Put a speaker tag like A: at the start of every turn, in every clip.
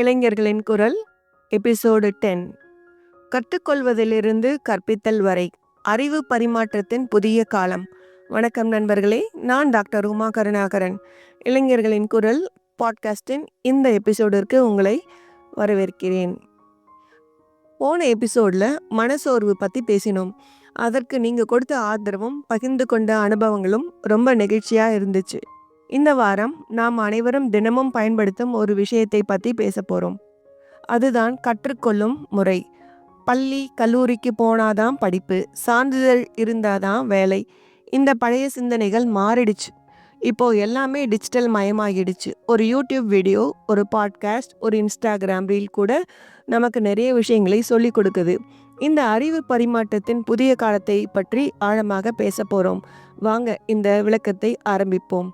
A: இளைஞர்களின் குரல் episode ten. கற்றுக்கொள்வதிலிருந்து கற்பித்தல் வரை. அறிவு பரிமாற்றத்தின் புதிய காலம். வணக்கம் நண்பர்களே நான் டாக்டர் உமா கருணாகரன். இளைஞர்களின் குரல் பாட்காஸ்டின் இந்த எபிசோடிற்கு உங்களை வரவேற்கிறேன். போன எபிசோடில் மனசோர்வு பற்றி பேசினோம். அதற்கு நீங்கள் கொடுத்த ஆதரவும் பகிர்ந்து கொண்ட அனுபவங்களும் ரொம்ப நெகிழ்ச்சியாக இருந்துச்சு. இந்த வாரம் நாம் அனைவரும் தினமும் பயன்படுத்தும் ஒரு விஷயத்தை பற்றி பேச போகிறோம் அதுதான் கற்றுக்கொள்ளும் முறை. பள்ளி கல்லூரிக்கு போனாதான் படிப்பு சான்றிதழ் இருந்தாதான் வேலை. இந்த பழைய சிந்தனைகள் மாறிடுச்சு. இப்போ எல்லாமே டிஜிட்டல் மயமாகிடுச்சு. ஒரு யூடியூப் வீடியோ ஒரு பாட்காஸ்ட் ஒரு இன்ஸ்டாகிராம் ரீல் கூட நமக்கு நிறைய விஷயங்களை சொல்லிக் கொடுக்குது. இந்த அறிவு பரிமாற்றத்தின் புதிய காலத்தை பற்றி ஆழமாக பேச போகிறோம் வாங்க இந்த விளக்கத்தை ஆரம்பிப்போம்.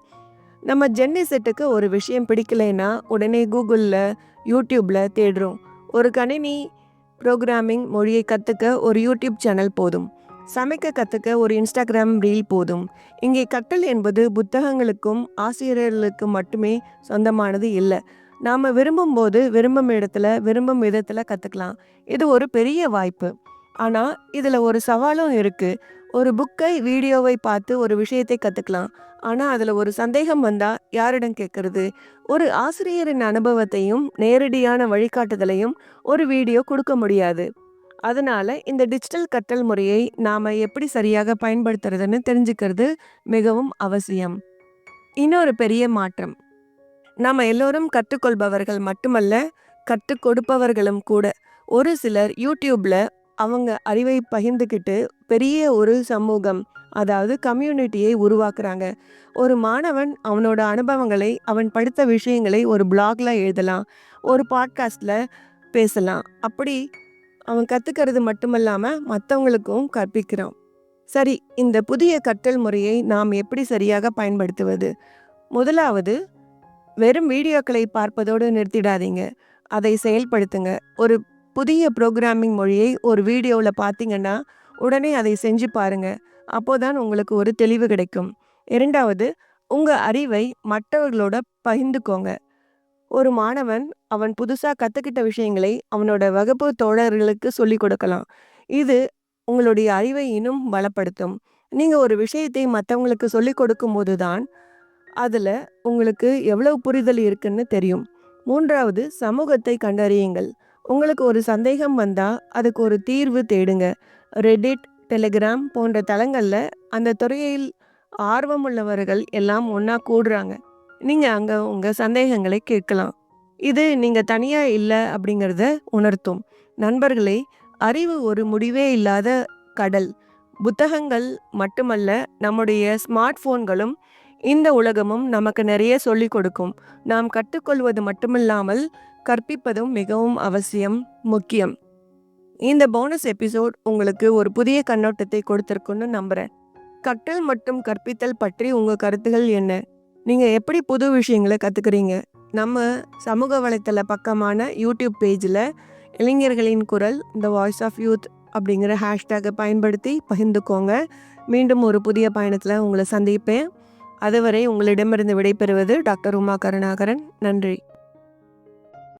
A: நம்ம ஜென்னி செட்டுக்கு ஒரு விஷயம் பிடிக்கலைன்னா உடனே கூகுளில் யூடியூப்பில் தேடுறோம். ஒரு கணினி ப்ரோக்ராமிங் மொழியை கற்றுக்க ஒரு யூடியூப் சேனல் போதும். சமைக்க கற்றுக்க ஒரு இன்ஸ்டாகிராம் ரீல் போதும். இங்கே கற்றல் என்பது புத்தகங்களுக்கும் ஆசிரியர்களுக்கும் மட்டுமே சொந்தமானது இல்லை. நாம் விரும்பும் போது விரும்பும் இடத்துல விரும்பும் விதத்தில் கற்றுக்கலாம் இது ஒரு பெரிய வாய்ப்பு. ஆனால் இதில் ஒரு சவாலும் இருக்குது ஒரு புக்கை வீடியோவை பார்த்து ஒரு விஷயத்தை கற்றுக்கலாம் ஆனால் அதில் ஒரு சந்தேகம் வந்தால் யாரிடம் கேட்கறது ஒரு ஆசிரியரின் அனுபவத்தையும் நேரடியான வழிகாட்டுதலையும் ஒரு வீடியோ கொடுக்க முடியாது. அதனால் இந்த டிஜிட்டல் கற்றல் முறையை நாம் எப்படி சரியாக பயன்படுத்துறதுன்னு தெரிஞ்சுக்கிறது மிகவும் அவசியம். இன்னொரு பெரிய மாற்றம். நாம் எல்லோரும் கற்றுக்கொள்பவர்கள் மட்டுமல்ல கற்றுக் கொடுப்பவர்களும் கூட. ஒரு சிலர் யூடியூப்பில் அவங்க அறிவை பகிர்ந்துக்கிட்டு பெரிய ஒரு சமூகம் அதாவது கம்யூனிட்டியை உருவாக்குறாங்க. ஒரு மாணவன் அவனோட அனுபவங்களை அவன் படித்த விஷயங்களை ஒரு பிளாக்ல எழுதலாம் ஒரு பாட்காஸ்டில் பேசலாம். அப்படி அவன் கற்றுக்கிறது மட்டுமல்லாமல் மற்றவங்களுக்கும் கற்பிக்கிறான். சரி இந்த புதிய கற்றல் முறையை நாம் எப்படி சரியாக பயன்படுத்துவது? முதலாவது வெறும் வீடியோக்களை பார்ப்பதோடு நிறுத்திடாதீங்க. அதை செயல்படுத்துங்க. ஒரு புதிய ப்ரோக்ராமிங் மொழியை ஒரு வீடியோவில் பார்த்தீங்கன்னா உடனே அதை செஞ்சு பாருங்கள் அப்போதான் உங்களுக்கு ஒரு தெளிவு கிடைக்கும். இரண்டாவது உங்கள் அறிவை மற்றவர்களோட பகிர்ந்துக்கோங்க. ஒரு மாணவன் அவன் புதுசாக கற்றுக்கிட்ட விஷயங்களை அவனோட வகுப்பு தோழர்களுக்கு சொல்லிக் கொடுக்கலாம். இது உங்களுடைய அறிவை இன்னும் பலப்படுத்தும். நீங்கள் ஒரு விஷயத்தை மற்றவங்களுக்கு சொல்லிக் கொடுக்கும்போது தான் அதில் உங்களுக்கு எவ்வளவு புரிதல் இருக்குன்னு தெரியும். மூன்றாவது சமூகத்தை கண்டறியுங்கள். உங்களுக்கு ஒரு சந்தேகம் வந்தால் அதுக்கு ஒரு தீர்வு தேடுங்க. ரெடிட் டெலிகிராம் போன்ற தளங்களில் அந்த துறையில் ஆர்வம் உள்ளவர்கள் எல்லாம் ஒன்றா கூடுறாங்க. நீங்கள் அங்கே உங்கள் சந்தேகங்களை கேட்கலாம். இது நீங்கள் தனியாக இல்லை அப்படிங்கிறத உணர்த்தும். நண்பர்களே அறிவு ஒரு முடிவே இல்லாத கடல். புத்தகங்கள் மட்டுமல்ல நம்முடைய ஸ்மார்ட் ஃபோன்களும் இந்த உலகமும் நமக்கு நிறைய சொல்லிக் கொடுக்கும். நாம் கற்றுக்கொள்வது மட்டுமில்லாமல் கற்பிப்பதும் மிகவும் அவசியம் முக்கியம். இந்த போனஸ் எபிசோட் உங்களுக்கு ஒரு புதிய கண்ணோட்டத்தை கொடுத்துருக்குன்னு நம்புகிறேன் கற்றல் மற்றும் கற்பித்தல் பற்றி உங்கள் கருத்துகள் என்ன? நீங்கள் எப்படி புது விஷயங்களை கற்றுக்குறீங்க நம்ம சமூக வலைத்தள பக்கமான யூடியூப் பேஜில் இளைஞர்களின் குரல் த வாய்ஸ் ஆஃப் யூத் அப்படிங்கிற ஹேஷ்டேகை பயன்படுத்தி பகிர்ந்துக்கோங்க. மீண்டும் ஒரு புதிய பயணத்தில் உங்களை சந்திப்பேன். அதுவரை உங்களிடமிருந்து விடைபெறுவது டாக்டர் உமா கருணாகரன் நன்றி.